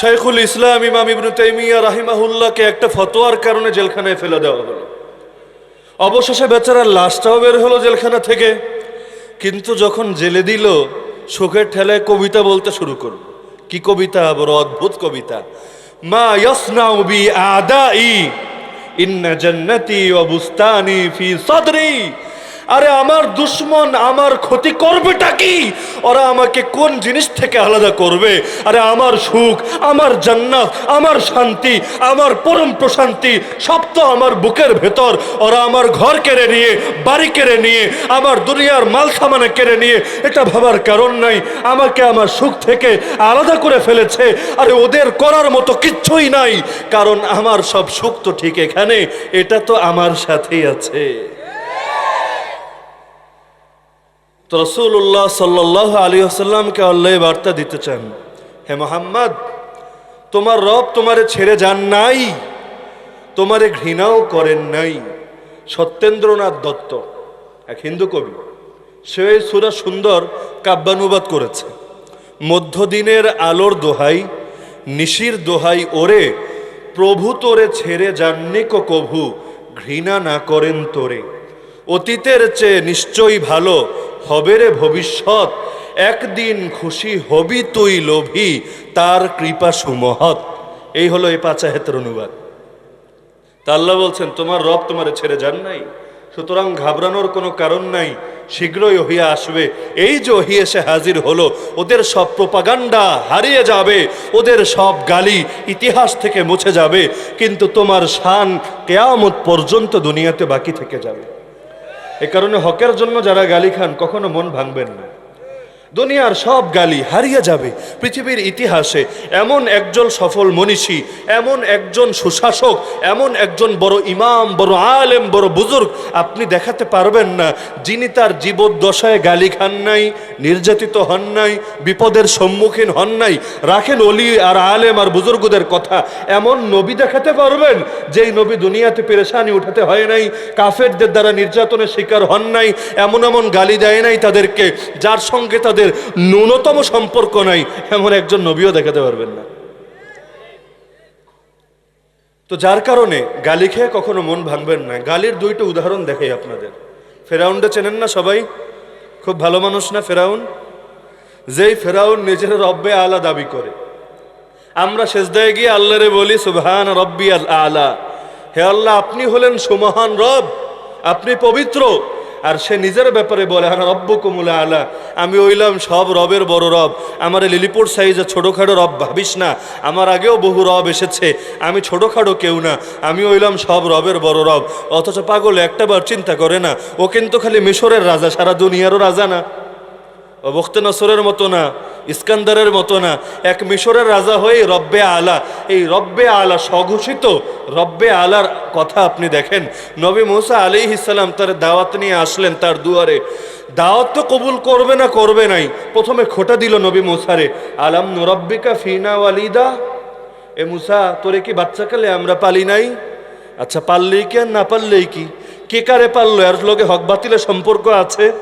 শাইখুল ইসলাম ইমাম ইবনু তাইমিয়া রাহিমাহুল্লাহকে একটা ফতোয়ার কারণে জেলখানায় ফেলে দেওয়া হলো। অবশেষে বেচারার লাশটাও বের হলো জেলখানা থেকে। কিন্তু যখন জেলে দিল, শোকের ঠেলায় কবিতা বলতে শুরু করল। কি কবিতা? বড় অদ্ভুত কবিতা। মা ইয়াসনাউ বি আদাই, ইন্না জান্নাতি ওয়া বুস্তানি ফি সাদরি। আরে আমার দুশ্মন, আমার ক্ষতি করবেটা কি? ওরা আমাকে কোন জিনিস থেকে আলাদা করবে? আরে আমার সুখ, আমার জান্নাত, আমার শান্তি, আমার পরম প্রশান্তি, সব তো আমার বুকের ভেতর। ওরা আমার ঘর কেড়ে নিয়ে, বাড়ি কেড়ে নিয়ে, আমার দুনিয়ার মাল সামানে কেড়ে নিয়ে, এটা ভাবার কারণ নাই। আমাকে আমার সুখ থেকে আলাদা করে ফেলেছে। আরে ওদের করার মতো কিচ্ছুই নাই। কারণ আমার সব সুখ তো ঠিক এখানে, এটা তো আমার সাথেই আছে। তো রসুল্লাহ সাল্লাহ আলী আসাল্লামকে আল্লাহ বার্তা দিতে চান, হে মোহাম্মদ, তোমার রব তোমারে ছেড়ে যান নাই, তোমারে ঘৃণাও করেন নাই, সত্যেন্দ্রনাথ দত্ত, এক হিন্দু কবি, সে সুরা সুন্দর কাব্যানুবাদ করেছে মধ্যদিনের আলোর দোহাই, নিশির দোহাই ওরে, প্রভু তোরে ছেড়ে যাননি কো কভু, ঘৃণা না করেন তোরে, অতীতের চেয়ে নিশ্চয়ই ভালো হবে রে ভবিষ্যৎ। একদিন খুশি হবি তুই লোভী, তার কৃপা সুমহৎ। এই হলো এই পাঁচা হেতের অনুবাদ। তা আল্লাহ বলছেন, তোমার রব তোমারে ছেড়ে যান নাই। সুতরাং ঘাবড়ানোর কোনো কারণ নাই। শীঘ্রই ওহিয়া আসবে। এই যে ওহি এসে হাজির হলো, ওদের সব প্রপাগান্ডা হারিয়ে যাবে। ওদের সব গালি ইতিহাস থেকে মুছে যাবে। কিন্তু তোমার শান কেয়ামত পর্যন্ত দুনিয়াতে বাকি থেকে যাবে। এ কারণে হকের জন্য যারা গালি খান কখনো মন ভাঙবেন না। দুনিয়ার সব গালি হারিয়ে যাবে। পৃথিবীর ইতিহাসে এমন একজন সফল মনীষী, এমন একজন সুশাসক, এমন একজন বড় ইমাম, বড় আলেম, বড় বুজুর্গ আপনি দেখাতে পারবেন না। যিনি তার জীবদ্দশায় গালি খান নাই, নির্যাতিত হন নাই, বিপদের সম্মুখীন হন নাই, রাখেন অলি আর আলেম আর বুজুর্গদের কথা, এমন নবী দেখাতে পারবেন যেই নবী দুনিয়াতে পেরেশানি উঠাতে হয় নাই, কাফেরদের দ্বারা নির্যাতনের শিকার হন নাই, এমন এমন গালি দেয় নাই তাদেরকে, যার সঙ্গে তাদের ন্যূনতম সম্পর্ক নাই এমন একজন নবীও দেখাতে পারবেন না। তো যার কারণে গালি খেয়ে কখনো মন ভাঙবেন না। গালির দুইটা উদাহরণ দেখাই আপনাদের। ফেরাউনটা চেনেন না সবাই? খুব ভালো মানুষ না ফেরাউন? যেই ফেরাউন নিজের রব্বে আলা দাবি করে। আমরা শেষদায় গিয়ে আল্লাহরে বলি, সুবহান রব্বি আল আলা হে আল্লাহ, আপনি হলেন সুমহান রব, আপনি পবিত্র। আর সে নিজের ব্যাপারে বলে হ্যাঁ রব্য কুমুলা আলা আমি ওইলাম সব রবের বড় রব। আমার লিলিপুর সাইজে ছোটোখাটো রব ভাবিস না। আমার আগেও বহু রব এসেছে। আমি ছোটোখাটো কেউ না। আমি ওইলাম সব রবের বড় রব। অথচ পাগল একটাবার চিন্তা করে না, ও কিন্তু খালি মিশরের রাজা, সারা দুনিয়ারও রাজা না। বখতে নসরের মতো না, ইস্কান্দারের মতো না, এক মিশরের রাজা হয়ে রব্বে আলা। এই রব্বে আলা স্বঘোষিত রব্বে আলার কথা আপনি দেখেন। নবী মুসা আলী ইসালাম তার দাওয়াত নিয়ে আসলেন তার দুয়ারে। দাওয়াত তো কবুল করবে না করবে নাই। প্রথমে খোটা দিল নবী মুসারে। আলাম নুরব্বিকা ফিনা ওয়ালিদা? এ মুসা, তোরে কি বাচ্চাকালে আমরা পালি নাই? আচ্ছা পারলেই কি আর না পারলেই কি? কে কারে পারল? এর লোকে হক বাতিলের সম্পর্ক আছে?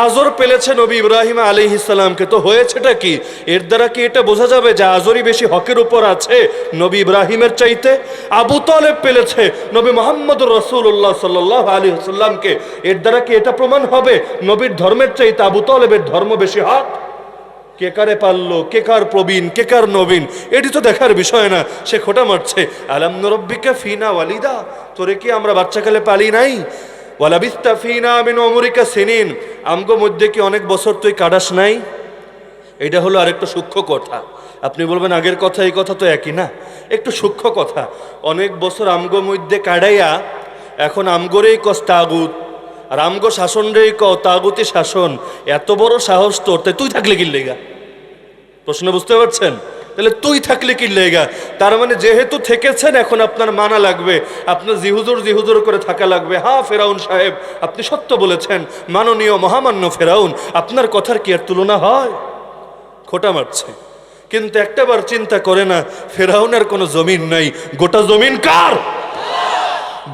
আজর পেলেছে নবী ইব্রাহিম আলী ইসলামকে তো হয়েছেটা কি? এর দ্বারা কি এটা বোঝা যাবে যে আজরই বেশি হকের উপর আছে নবী ইব্রাহিমের চাইতে? আবু তালেব পেলেছে নবী মোহাম্মদ রসুল্লাহ সাল্লাহ আলী সাল্লামকে এর দ্বারা কি এটা প্রমাণ হবে? নবীর ধর্মের চাইতে আবু তালেবের ধর্ম বেশি হক? কে কারে পারল? কে কার প্রবীণ? কে কার নবীন? এটি তো দেখার বিষয় না। সে খোটা মারছে। আলাম নরব্বিকা ফিনা ওয়ালিদা? তোরে কি আমরা বাচ্চাকালে পালি নাই? ওয়ালাবিস্তা ফিনা মিন অমরিকা সিনিন। আমগো মধ্যে কি অনেক বছর তুই কাটাস নাই? এটা হলো আরেকটা সূক্ষ্ম কথা। আপনি বলবেন, আগের কথা, এই কথা তো একই না? একটু সূক্ষ্ম কথা। অনেক বছর আমগো মধ্যে কাটাইয়া এখন আমগরেই কস তাগুত, আর আমগো শাসন রেই ক, তাগুতি শাসন, এত বড় সাহস তোর তাই তুই থাকলে কি লেগা প্রশ্ন বুঝতে পারছেন? তাহলে তুই থাকলে কি লেগা? তার মানে যেহেতু থেকেছেন, এখন আপনার মানা লাগবে। আপনার জিহুজুর জিহুজুর করে থাকা লাগবে। হা, ফেরাউন সাহেব, আপনি সত্য বলেছেন। মাননীয়, মহামান্য ফেরাউন, আপনার কথার কি আর তুলনা হয়? খোটা মারছে। কিন্তু একটাবার চিন্তা করে না, ফেরাউনের কোনো জমিন নাই। গোটা জমিন কার?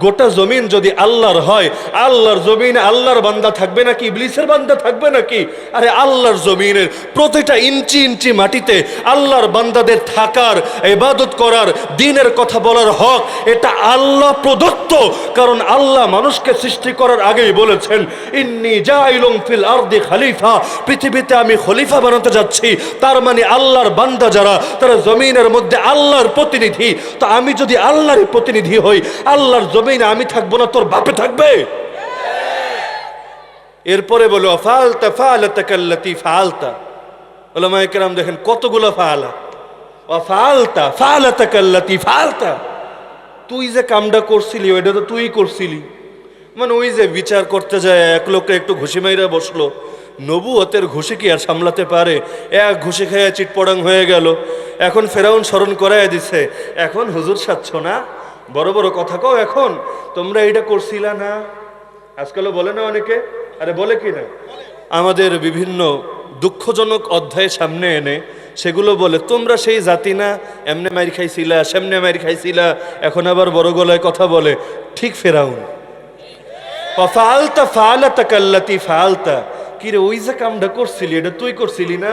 গোটা জমিন যদি আল্লাহর হয়, আল্লাহর জমিনে আল্লাহর বান্দা থাকবে নাকি, ইবলিসের বান্দা থাকবে নাকি? আরে আল্লাহর জমিনের প্রতিটা ইঞ্চি ইঞ্চি মাটিতে আল্লাহর বান্দাদের থাকার, ইবাদত করার, দিনের কথা বলার হক, এটা আল্লাহ প্রদত্ত। কারণ আল্লাহ মানুষকে সৃষ্টি করার আগেই বলেছেন, ইন্নি জাইলুম ফিল আরদি খলিফা। পৃথিবীতে আমি খলিফা বানাতে যাচ্ছি, তার মানে আল্লাহর বান্দা যারা, তারা জমিনের মধ্যে আল্লাহর প্রতিনিধি। তো আমি যদি আল্লাহর প্রতিনিধি হই, আল্লাহর জমিনে আমি থাকব না, তোর বাপে থাকবে? এরপরে বলো, ফালতা ফালতা কাল্লাতি, ফালতা। ওলামা কেরাম দেখেন কতগুলো ফালা। ফালতা ফালতা কাল্লাতি, ফালতা। তুই যে কামটা করছিলি, ওইটা তো তুই করছিলি। মানে ওই যে বিচার করতে যায়, এক লোককে একটু ঘুষি মাইরা বসল। নবুয়তের ঘুষি কি আর সামলাতে পারে? এক ঘুষি খেয়ে চিটপড়াং হয়ে গেল। এখন ফেরাউন স্মরণ করাই দিছে, এখন হুজুর সাচ্ছ না? বড় বড় কথা কও এখন, তোমরা এটা করছিলা না? আজকালও বলে না অনেকে? আরে বলে কি না? আমাদের বিভিন্ন দুঃখজনক অধ্যায় সামনে এনে সেগুলো বলে, তোমরা সেই জাতি না, এমনে মারি খাইছিলা, সেমনে মারি খাইছিলা, এখন আবার বড় গলায় কথা বলে। ঠিক ফেরাউন। ফালতা ফালতা কাল্লাতি ফালতা কি রে ওই যে কামটা করছিলি, এটা তুই করছিলি না?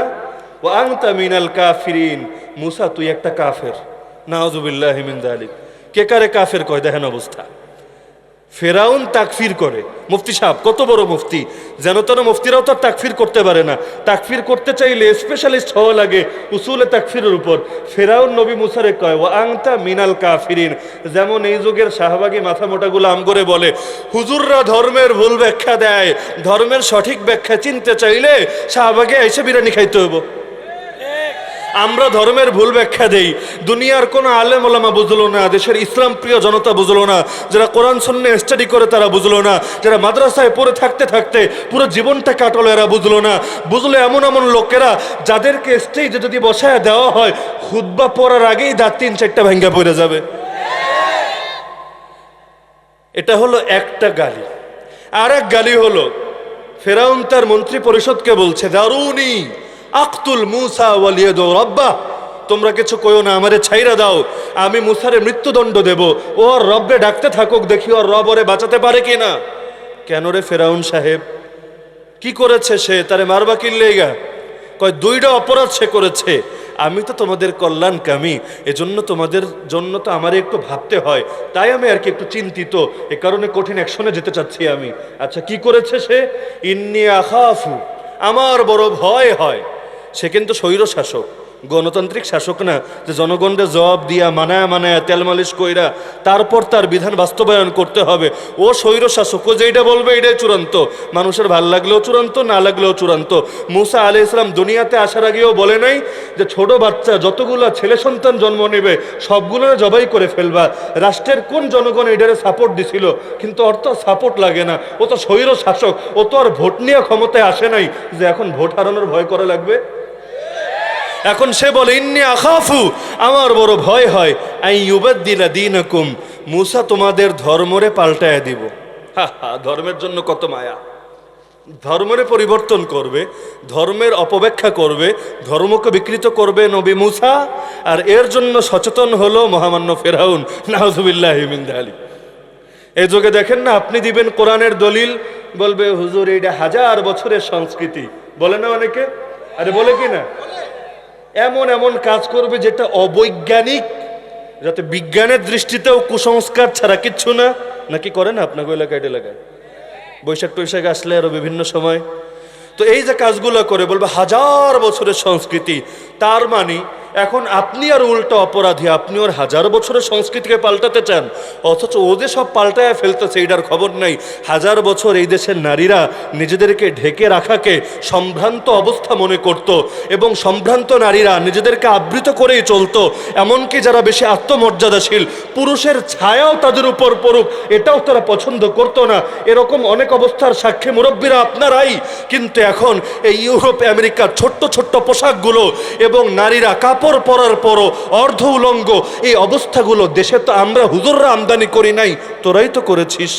ও আংতা মিনাল কাফিরিন। মুসা, তুই একটা কাফের। নাউজুবিল্লাহ মিন যালিক। কে কারে কাফের কয় দেখেন অবস্থা। ফেরাউন তাকফির করে। মুফতি সাহেব, কত বড় মুফতি। যেন তেন মুফতিরাও তো তাকফির করতে পারে না। তাকফির করতে চাইলে স্পেশালিস্ট হওয়া লাগে উসুলে তাকফিরের উপর। ফেরাউন নবী মুসারে কয় ও আংতা মিনাল কাফিরিন। যেমন এই যুগের শাহবাগী মাথা মোটাগুলো আম করে বলে, হুজুররা ধর্মের ভুল ব্যাখ্যা দেয়। ধর্মের সঠিক ব্যাখ্যা চিনতে চাইলে শাহবাগে এসে বিরিয়ানি খাইতে হব আমরা ধর্মের ভুল ব্যাখ্যা দেই। দুনিয়ার কোনো আলেম ওলামা বুঝলো না, দেশের ইসলাম প্রিয় জনতা বুঝলো না, যারা কোরআন শূন্য স্টাডি করে তারা বুঝলো না, যারা মাদ্রাসায় পড়ে থাকতে থাকতে পুরো জীবনটা কাটলো এরা বুঝলো না। বুঝলো এমন এমন লোকেরা যাদেরকে স্টেজে যদি বসায় দেওয়া হয় খুদ্া পড়ার আগেই দাঁত তিন চারটা ভেঙ্গা পড়ে যাবে। এটা হলো একটা গালি। আর এক গালি হলো, ফেরাউন তার মন্ত্রী পরিষদকে বলছে দারুনি আক্তুল মুসা ওয়ালিয়াদ রব্বা, তোমরা কিছু কইও না, আমারে ছাইরা দাও, আমি মুসারে মৃত্যুদণ্ড দেব ওর রব্বে ডাকতে থাকুক, দেখি ওর রব ওরে বাঁচাতে পারে কি না কেন রে ফেরাউন সাহেব? কি করেছে সে? তারে মারবা কিল্লেগা কয়, দুইটা অপরাধ সে করেছে। আমি তো তোমাদের কল্যাণ কামি, এজন্য তোমাদের জন্য তো আমার একটু ভাবতে হয়। তাই আমি আর কি একটু চিন্তিত, এ কারণে কঠিন অ্যাকশনে যেতে চাচ্ছি আমি। আচ্ছা কি করেছে সে? ইন্নি আখাফু, আমার বড় ভয় হয়। সে কিন্তু স্বৈর শাসক, গণতান্ত্রিক শাসক না, যে জনগণকে জবাব দিয়া, মানায় মানায় তেল মালিশ কইরা তারপর তার বিধান বাস্তবায়ন করতে হবে। ও স্বৈর শাসক, ও যেটা বলবে এটাই চূড়ান্ত। মানুষের ভালো লাগলেও চূড়ান্ত, না লাগলেও চূড়ান্ত। মুসা আলি ইসলাম দুনিয়াতে আসার আগেও বলে নাই যে ছোট বাচ্চা যতগুলো ছেলে সন্তান জন্ম নেবে সবগুলো জবাই করে ফেলবা। রাষ্ট্রের কোন জনগণ এটারে সাপোর্ট দিছিল? কিন্তু ওর তো সাপোর্ট লাগে না। ও তো স্বৈর শাসক, ও তো আর ভোট নিয়ে ক্ষমতায় আসে নাই যে এখন ভোট হারানোর ভয় করা লাগবে। এখন সে বলে, ইন্নি আখাফু, আমার বড় ভয় হয়, আই ইউবাদ্দিলা দিনাকুম, মুসা তোমাদের ধর্মরে পাল্টায় দিব। হা হা, ধর্মের জন্য কত মায়া। ধর্মের পরিবর্তন করবে, ধর্মের অপব্যাখ্যা করবে, ধর্মকে বিকৃত করবে নবী মুসা, আর এর জন্য সচেতন হলো মহামান্য ফেরাউন। নাহজুবিল্লাহ আলী এই যুগে দেখেন না, আপনি দিবেন কোরআনের দলিল, বলবে, হুজুর, এইটা হাজার বছরের সংস্কৃতি। বলে না অনেকে? আরে বলে কি না? এমন এমন কাজ করবে যেটা অবৈজ্ঞানিক, যাতে বিজ্ঞানের দৃষ্টিতেও কুসংস্কার ছাড়া কিচ্ছু না। নাকি করে না আপনাকে এলাকায় এলাকায়? বৈশাখ টৈশাখ আসলে আরও বিভিন্ন সময়। তো এই যে কাজগুলো করে বলবে হাজার বছরের সংস্কৃতি, তার মানে এখন আপনি আর উল্টো অপরাধী, আপনি ওর হাজার বছরের সংস্কৃতিকে পাল্টাতে চান। অথচ ও যে সব পাল্টায় ফেলতেছে এইটার খবর নাই। হাজার বছর এই দেশের নারীরা নিজেদেরকে ঢেকে রাখাকে সম্ভ্রান্ত অবস্থা মনে করত এবং সম্ভ্রান্ত নারীরা নিজেদেরকে আবৃত করেই চলতো। এমনকি যারা বেশি আত্মমর্যাদাশীল, পুরুষের ছায়াও তাদের উপর পড়ুক, এটাও তারা পছন্দ করতো না। এরকম অনেক অবস্থার সাক্ষী মুরব্বীরা আপনারাই। কিন্তু এখন এই ইউরোপ, আমেরিকার ছোট্ট ছোট্ট পোশাকগুলো এবং নারীরা কাপড় পরার পরও অর্ধ উলঙ্গ। এই অবস্থাগুলো দেশে তো আমরা হুজুররা আমদানি করি নাই, তোরাই তো করেছিস।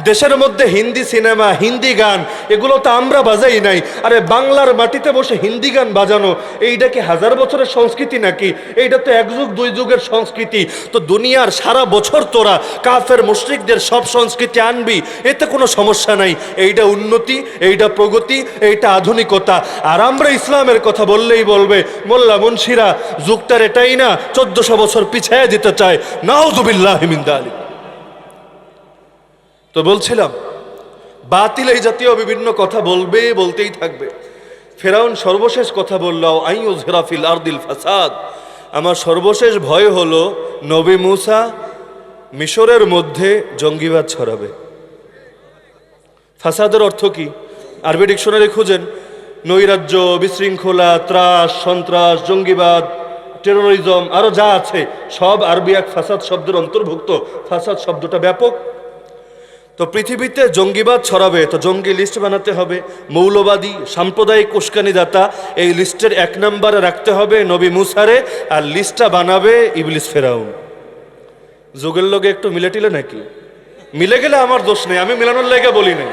দেশের মধ্যে হিন্দি সিনেমা, হিন্দি গান, এগুলো তো আমরা বাজাই নাই। আরে বাংলার মাটিতে বসে হিন্দি গান বাজানো, এইটা কি হাজার বছরের সংস্কৃতি নাকি? এইটা তো এক যুগ, দুই যুগের সংস্কৃতি। তো দুনিয়ার সারা বছর তোরা কাফের মুশরিকদের সব সংস্কৃতি আনবি, এতে কোনো সমস্যা নাই। এইটা উন্নতি, এইটা প্রগতি, এইটা আধুনিকতা। আর আমরা ইসলামের কথা বললেই বলবে, মোল্লা মুন্সিরা যুগটার এটাই না, চোদ্দশো বছর পিছায় দিতে চায়। নাউজুবিল্লাহ হিমিন্দা আলী তো বলছিলাম, বাতিল এই জাতীয় বিভিন্ন কথা বলবে, বলতেই থাকবে। ফেরাউন সর্বশেষ কথা বলল আইউজ হেরাফিল আরদিল ফাসাদ। আমার সর্বশেষ ভয় হলো, নবী মুসা মিশরের মধ্যে জঙ্গিবাদ ছড়াবে। ফাসাদের অর্থ কি? আরবি ডিকশনারি খুঁজেন, নৈরাজ্য, বিশৃঙ্খলা, ত্রাস, সন্ত্রাস, জঙ্গিবাদ, টেরোরিজম আরও যা আছে, সব আরবি এক ফাসাদ শব্দের অন্তর্ভুক্ত। ফাসাদ শব্দটা ব্যাপক। তো পৃথিবীতে জঙ্গিবাদ ছড়াবে, তো জঙ্গি লিস্ট বানাতে হবে, মৌলবাদী, সাম্প্রদায়িক উস্কানিদাতা, এই লিস্টের এক নম্বরে রাখতে হবে নবী মুসারে, আর লিস্টটা বানাবে ইবলিস ফেরাউন। যুগের লোকে একটু মিলে টিলে নাকি? মিলে গেলে আমার দোষ নেই, আমি মিলানোর লেগে বলি নাই।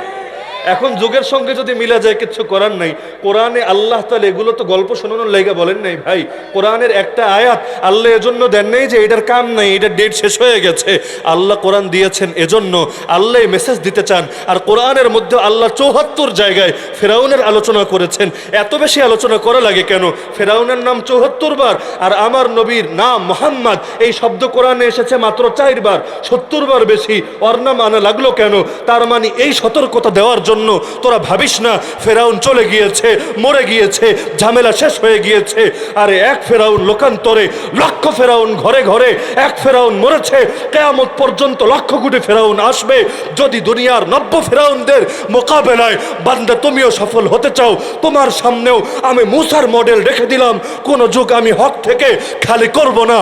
এখন যুগের সঙ্গে যদি মিলা যায় কিছু করার নাই। কোরআনে আল্লাহ তাহলে এগুলো তো গল্প শোনানোর লেগে বলেন নাই ভাই। কোরআনের একটা আয়াত, আল্লাহ এজন্য দেন নাই যে এটার কাম নাই এটার ডেট শেষ হয়ে গেছে। আল্লাহ কোরআন দিয়েছেন এজন্য। আল্লাহ মেসেজ দিতে চান। আর কোরআনের মধ্যে আল্লাহ চৌহাত্তর জায়গায় ফেরাউনের আলোচনা করেছেন। এত বেশি আলোচনা করা লাগে কেন? ফেরাউনের নাম চৌহাত্তর বার, আর আমার নবীর নাম মোহাম্মদ। এই শব্দ কোরআনে এসেছে মাত্র চারবার সত্তর বার বেশি। ওর নাম আনা লাগল কেন? তার মানে এই সতর্কতা দেওয়ার জন্য তোরা ভাবিস না, ফেরাউন চলে গিয়েছে, মরে গিয়েছে, ঝামেলা শেষ হয়ে গিয়েছে। আরে এক ফেরাউন লোকান্তরে, লক্ষ ফেরাউন ঘরে ঘরে, এক ফেরাউন মরেছে, কেয়ামত পর্যন্ত লক্ষ কোটি ফেরাউন আসবে। যদি দুনিয়ার নব্য ফেরাউনদের মোকাবেলায় বান্দা তুমিও সফল হতে চাও, তোমার সামনেও আমি মুসার মডেল রেখে দিলাম। কোন যুগ আমি হক থেকে খালি করব না